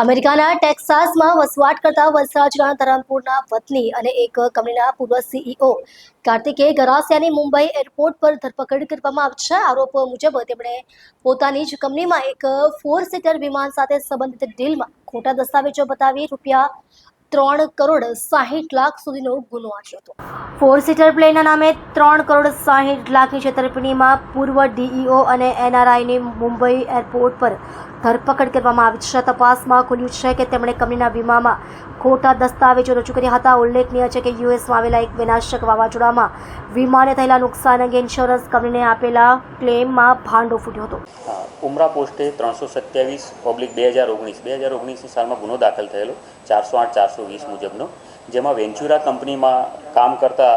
અમેરિકાના ટેક્સાસમાં વસવાટ કરતા વલસાડના ધરમપુરના વતની અને એક કંપનીના પૂર્વ સીઈઓ કાર્તિકે ગરાસિયાની મુંબઈ એરપોર્ટ પર ધરપકડ કરવામાં આવી છે. આરોપ મુજબ તેમણે પોતાની જ કંપનીમાં એક ફોર સીટર વિમાન સાથે સંબંધિત ડીલમાં ખોટા દસ્તાવેજો બતાવી રૂપિયા ત્રણ કરોડ સાહીઠ લાખ સુધીનો ગુનો આંચ્યો હતો. ફોર સીટર પ્લેનના નામે ત્રણ કરોડ સાહીઠ લાખની છેતરપિંડીમાં પૂર્વ ડીઈઓ અને એનઆરઆઈની મુંબઈ એરપોર્ટ પર ધરપકડ કરવામાં આવી છે. તપાસમાં ખુલ્યું છે કે તેમણે કંપનીના વીમામાં ખોટા દસ્તાવેજો રજૂ કર્યા હતા. ઉલ્લેખનીય છે કે યુએસમાં આવેલા એક વિનાશક વાવાઝોડામાં વીમાને થયેલા નુકસાન અંગે ઇન્સ્યોરન્સ કંપનીને આપેલા ક્લેમમાં ભાંડો ફૂટ્યો હતો. ઉમરા પોસ્ટે ત્રણસો સત્યાવીસ ઓબ્લિક બે હજાર ઓગણીસ, બે હજાર ઓગણીસની સાલમાં ગુનો દાખલ થયેલો, ચારસો આઠ, ચારસો વીસ મુજબનો. જેમાં વેન્ચુરા કંપનીમાં કામ કરતા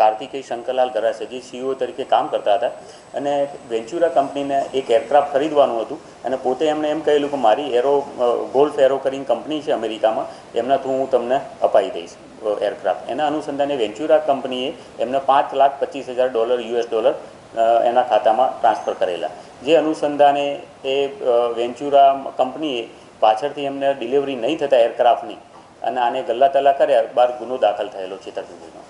કાર્તિકેય શંકરલાલ ગરાસે, જે સીઈઓ તરીકે કામ કરતા હતા. અને વેન્ચુરા કંપનીને એક એરક્રાફ્ટ ખરીદવાનું હતું. અને પોતે એમણે એમ કહેલું કે મારી એરો ગોલ્ફ એરો કરીને કંપની છે અમેરિકામાં. એમના થ્રુ હું તમને અપાઈ દઈશ એરક્રાફ્ટ એના અનુસંધાને વેન્ચુરા કંપનીએ એમને પાંચ લાખ પચીસ હજાર ડોલર, યુએસ ડોલર એના ખાતામાં ટ્રાન્સફર કરેલા. જે અનુસંધાને એ વેન્ચુરા કંપનીએ પાછળથી એમને ડિલિવરી નહીં થતા એરક્રાફ્ટની અને આને ગલ્લા તલ્લા કર્યા બાર ગુનો દાખલ થયેલો છેતરપિંડીનો.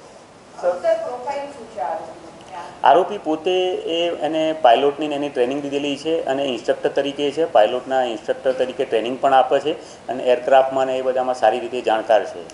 આરોપી પોતે એ એને પાયલોટની એની ટ્રેનિંગ દીધેલી છે અને ઇન્સ્ટ્રક્ટર તરીકે છે પાયલોટના ઇન્સ્ટ્રક્ટર તરીકે ટ્રેનિંગ પણ આપે છે અને એરક્રાફ્ટમાં ને એ બધામાં સારી રીતે જાણકાર છે.